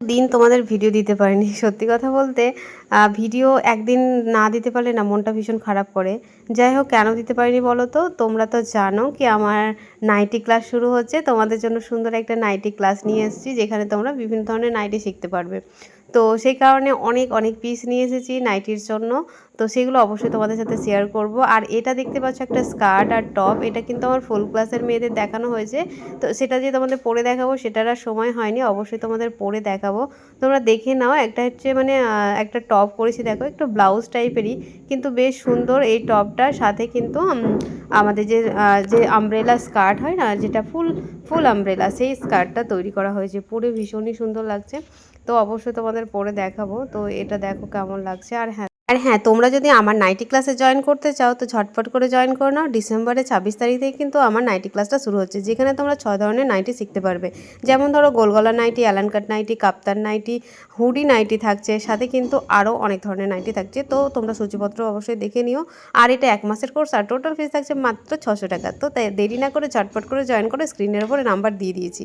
দিন তোমাদের ভিডিও দিতে পারিনি। সত্যি কথা বলতে ভিডিও একদিন না দিতে পারলে না, মনটা ভীষণ খারাপ করে। যাই হোক, কেন দিতে পারিনি বলো তো? তোমরা তো জানো কি আমার নাইটি ক্লাস শুরু হচ্ছে, তোমাদের জন্য সুন্দর একটা নাইটি ক্লাস নিয়ে এসেছি, যেখানে তোমরা বিভিন্ন ধরনের নাইটি শিখতে পারবে। তো সেই কারণে অনেক অনেক পিস নিয়ে এসেছি নাইটির জন্য। তো সেগুলো অবশ্যই তোমাদের সাথে শেয়ার করব। আর এটা দেখতে পাচ্ছ একটা স্কার্ট আর টপ এটা কিন্তু আমার ফুল ক্লাসের মেয়েদের দেখানো হয়েছে। তো সেটা যে তোমাদের পরে দেখাবো, সেটার আর সময় হয়নি, অবশ্যই তোমাদের পরে দেখাবো। তোমরা দেখে নাও, একটা হচ্ছে মানে একটা টপ করেছি, দেখো একটু ব্লাউজ টাইপেরই কিন্তু বেশ সুন্দর এই টপটার সাথে কিন্তু আমাদের যে যে আমব্রেলা স্কার্ট হয় না, যেটা ফুল ফুল আমব্রেলা সেই স্কার্টটা তৈরি করা হয়েছে। পরে ভীষণই সুন্দর লাগছে। তো অবশ্যই তোমাদের পরে দেখাবো। তো এটা দেখো কেমন লাগছে। আর হ্যাঁ আর হ্যাঁ তোমরা যদি আমার নাইটি ক্লাসে জয়েন করতে চাও, তো ঝটপট করে জয়েন করে নাও। ডিসেম্বরের ছাব্বিশ তারিখ থেকে কিন্তু আমার নাইটি ক্লাসটা শুরু হচ্ছে, যেখানে তোমরা ছয় ধরনের নাইটি শিখতে পারবে। যেমন ধরো গোলগলা nighty A line cut nighty kaftan nighty hoodie nighty থাকছে, সাথে কিন্তু আরও অনেক ধরনের নাইটি থাকছে। তো তোমরা সূচিপত্র অবশ্যই দেখে নিও। আর এটা এক মাসের কোর্স আর টোটাল ফিস থাকছে মাত্র ছশো টাকা। তো তাই দেরি না করে ঝটপট করে জয়েন করে স্ক্রিনের ওপরে নাম্বার দিয়ে দিয়েছি।